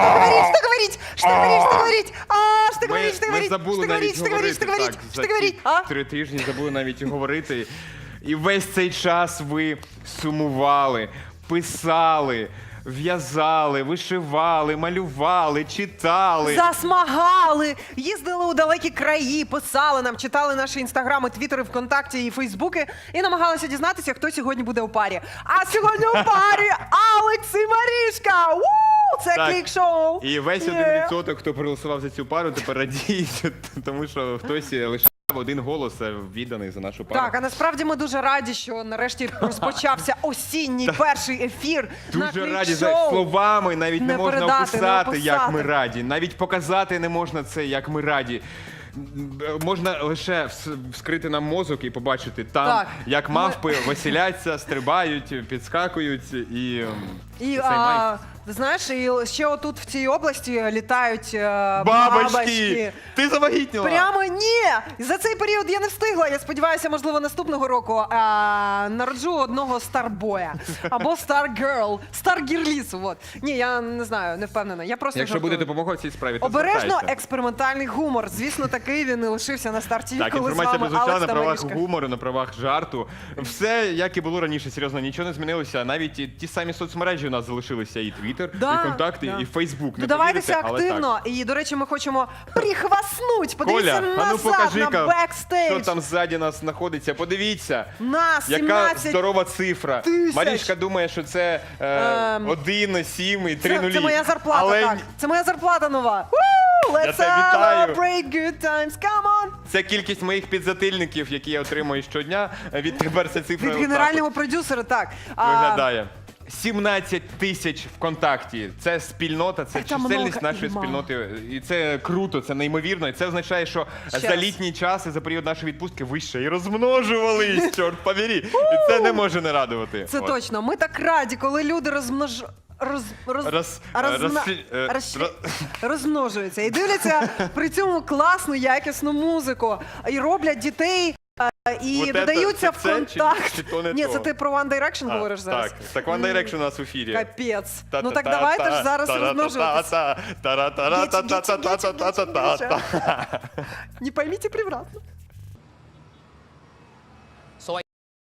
говорить, что говорить, что говорить, что говорить, а, что Ми, говорить, что ми говорить, забули что говорить, навіть что говорить, что говорить, так, что говорить, ці а? Три тижні забули навіть говорити. І весь цей час ви сумували, писали, в'язали, вишивали, малювали, читали. Засмагали, їздили у далекі краї, писали нам, читали наші інстаграми, твіттери, ВКонтакті і Фейсбуки і намагалися дізнатися, хто сьогодні буде у парі. А сьогодні у парі Алекс і Марішка! Ву! Це Так. клік-шоу! І весь один Є. відсоток, хто проголосував за цю пару, тепер радіє, тому що хтось лише один голос е, відданий за нашу пару. Так, а насправді ми дуже раді, що нарешті розпочався осінній перший ефір. на Дуже раді за клік-шоу. словами, навіть не, Не можна передати, не описати, як ми раді. Навіть показати не можна це, як ми раді. М, Можна лише вс- вскрити нам мозок і побачити там, Так. як Ми- мавпи веселяться, стрибають, підскакують і, ем, І цей а. Ти знаєш, і ще отут в цій області літають е, бабочки! бабочки. Ти завагітніла! Прямо ні! За цей період я не встигла. Я сподіваюся, можливо, наступного року а, народжу одного старбоя або старгерл, старгірліс. Вот. Ні, я не знаю, не впевнена. Я просто Якщо жартую. буде допомога в цій справі, то Обережно звертайся. експериментальний гумор. Звісно, такий він і лишився на старті. Так, коли з інформація вами прозвучала Алекс на правах гумору, на правах жарту. Все, як і було раніше, серйозно, нічого не змінилося. Навіть і ті самі соцмережі у нас залишилися: і Твіттер, Да, і контакти, да. і Фейсбук. Не Додавайтеся повірите, але так. активно. І, до речі, ми хочемо прихваснуть. Подивіться Коля, а назад ну покажи, на що бекстейдж. там ззаді нас знаходиться. Подивіться. Нас Яка здорова цифра. тисяч. Марічка думає, що це е, Ем, 1, 7 і 3 Це, нулі. це моя зарплата, Але так. Це моя зарплата нова. Woo! Let's тебе вітаю. celebrate good times. Come on! це кількість моїх підзатильників, які я отримую щодня. Відтепер ця цифра Від отак генерального продюсера, так. А, виглядає. 17 тисяч ВКонтакті. Це спільнота, це Це чисельність много нашої і мало. спільноти. І це круто, це неймовірно. І це означає, що за раз. літній час і за період нашої відпустки ви ще і розмножувались, чорт повірі. І це не може не радувати. Це От. точно. Ми так раді, коли люди розмнож... Роз, роз, Роз- розмна- роз- е, роз- роз- розмножуються і дивляться при цьому класну, якісну музику і роблять дітей. І вот додаються в контакт. Чи, чи то не Ні, це ти про One Direction а, говориш зараз. Так, так One Direction у нас в ефірі. Капець. Ну так давайте ж зараз розмножуватися. Не поймите превратно.